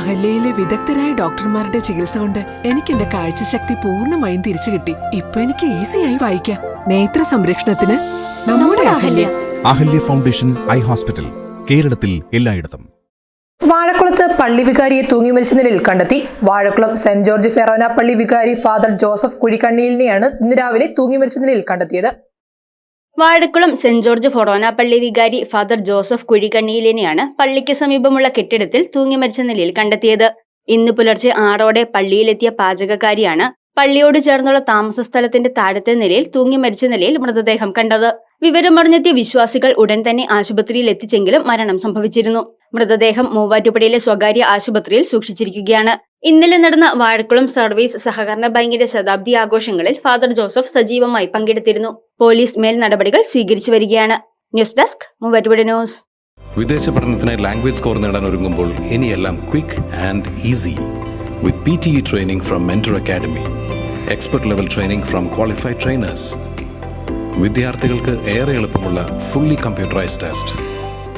അഹല്യയിലെ വിദഗ്ധരായ ഡോക്ടർമാരുടെ ചികിത്സ കൊണ്ട് എനിക്ക് എന്റെ കാഴ്ചശക്തി പൂർണമായും തിരിച്ചു കിട്ടി. ഇപ്പൊ എനിക്ക് ഈസിയായി വായിക്കാം. നേത്ര സംരക്ഷണത്തിന് നമ്മുടെ Ahalya. Ahalya foundation eye hospital കേരളത്തിൽ എല്ലായിടത്തും. വാഴക്കുളത്ത് പള്ളി വികാരിയെ തൂങ്ങി മരിച്ച നിലയിൽ കണ്ടെത്തി. വാഴക്കുളം സെന്റ് ജോർജ് ഫെറോന പള്ളി വികാരി ഫാദർ ജോസഫ് കുഴിക്കണ്ണിയിലിനെയാണ് ഇന്ന് രാവിലെ തൂങ്ങി മരിച്ച നിലയിൽ കണ്ടെത്തിയത്. വാഴക്കുളം സെന്റ് ജോർജ് ഫൊറോന പള്ളി വികാരി ഫാദർ ജോസഫ് കുഴിക്കണ്ണിയിലിനെയാണ് പള്ളിക്ക് സമീപമുള്ള കെട്ടിടത്തിൽ തൂങ്ങി മരിച്ച നിലയിൽ കണ്ടെത്തിയത്. ഇന്ന് പുലർച്ചെ ആറോടെ പള്ളിയിലെത്തിയ പാചകക്കാരിയാണ് പള്ളിയോട് ചേർന്നുള്ള താമസ സ്ഥലത്തിന്റെ താഴത്തെ നിലയിൽ തൂങ്ങി മരിച്ച നിലയിൽ മൃതദേഹം കണ്ടത്. വിവരമറിഞ്ഞെത്തിയ വിശ്വാസികൾ ഉടൻ തന്നെ ആശുപത്രിയിൽ എത്തിച്ചെങ്കിലും മരണം സംഭവിച്ചിരുന്നു. മൃതദേഹം മൂവാറ്റുപുഴയിലെ സ്വകാര്യ ആശുപത്രിയിൽ സൂക്ഷിച്ചിരിക്കുകയാണ്. ഇന്നലെ നടന്ന വാഴക്കുളം സർവീസ് സഹകരണ ബാങ്കിന്റെ ശതാബ്ദി ആഘോഷങ്ങളിൽ ഫാദർ ജോസഫ് സജീവമായി പങ്കെടുത്തിരുന്നു. പോലീസ് മേൽ നടപടികൾ സ്വീകരിച്ചു വരികയാണ്. News desk Muvattupuzha news. വിദേശ പഠനത്തിന് ലാംഗ്വേജ് സ്കോർ നേടാൻ ഒരുങ്ങുമ്പോൾ ഇനിയെല്ലാം quick and easy with P T E training from mentor academy expert level training from qualified trainers. വിദ്യാർത്ഥികൾക്ക് ഏറെ എളുപ്പമുള്ള ഫുള്ളി കമ്പ്യൂട്ടറൈസ്ഡ് ടെസ്റ്റ്.